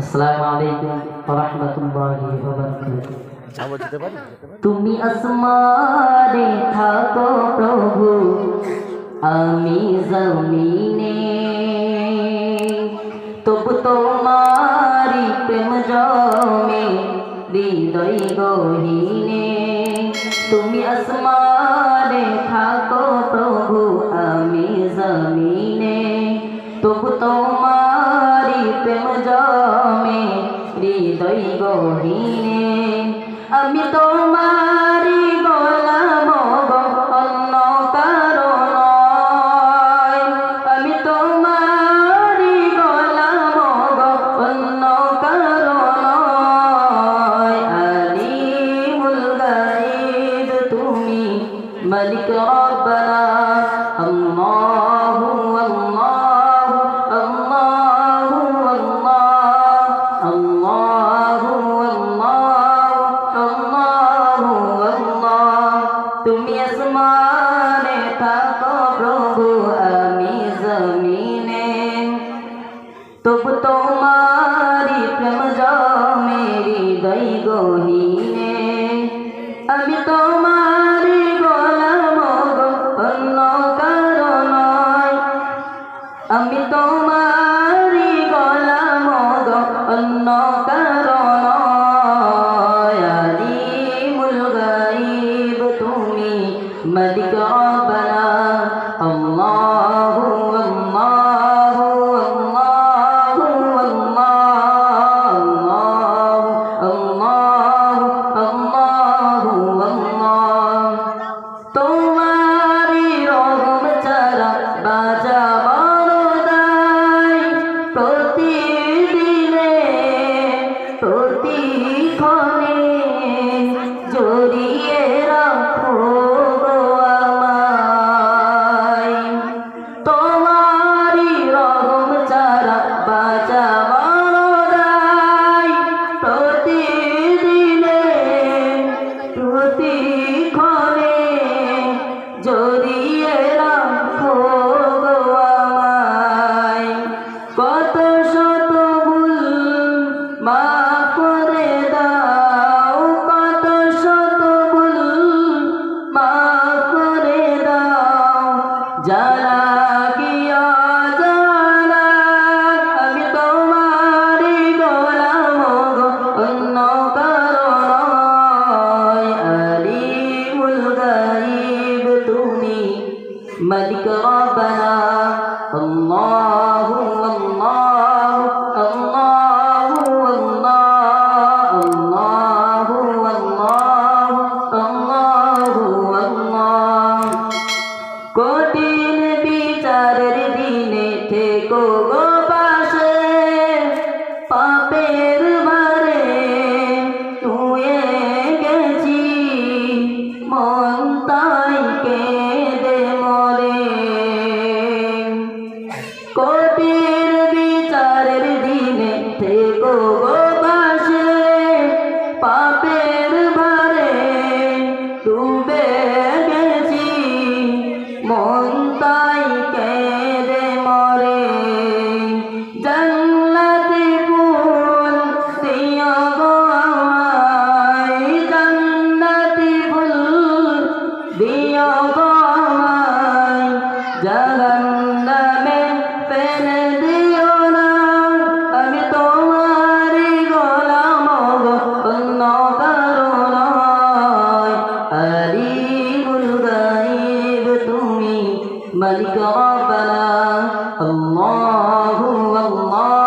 আসসালামু আলাইকুম ওয়া রাহমাতুল্লাহি ওয়া বারাকাতুহু। তুমি আসমানে থাকো প্রভু আমি জমিনে। তবু তোমারি প্রেম জমে হৃদয় গহীনে। তুমি আসমানে থাকো জমে হৃদয় গহীনে আমি তোমারি তুমি আসমানে থাকো প্রভু আমি জমিনে। তবু তোমারি প্রেম জমে দই গহীনে। মালিক রব্বানা। আল্লাহু আল্লাহু আল্লাহু আল্লাহু আল্লাহু আল্লাহু আল্লাহ। কঠিন বিচারের দিনে থেকো গো গো পাপের ভারে ডুবে গেছি। মন তাই মরে। জন্নতি ফুল দিও গো আমায়। ফুল গো ربنا الله الله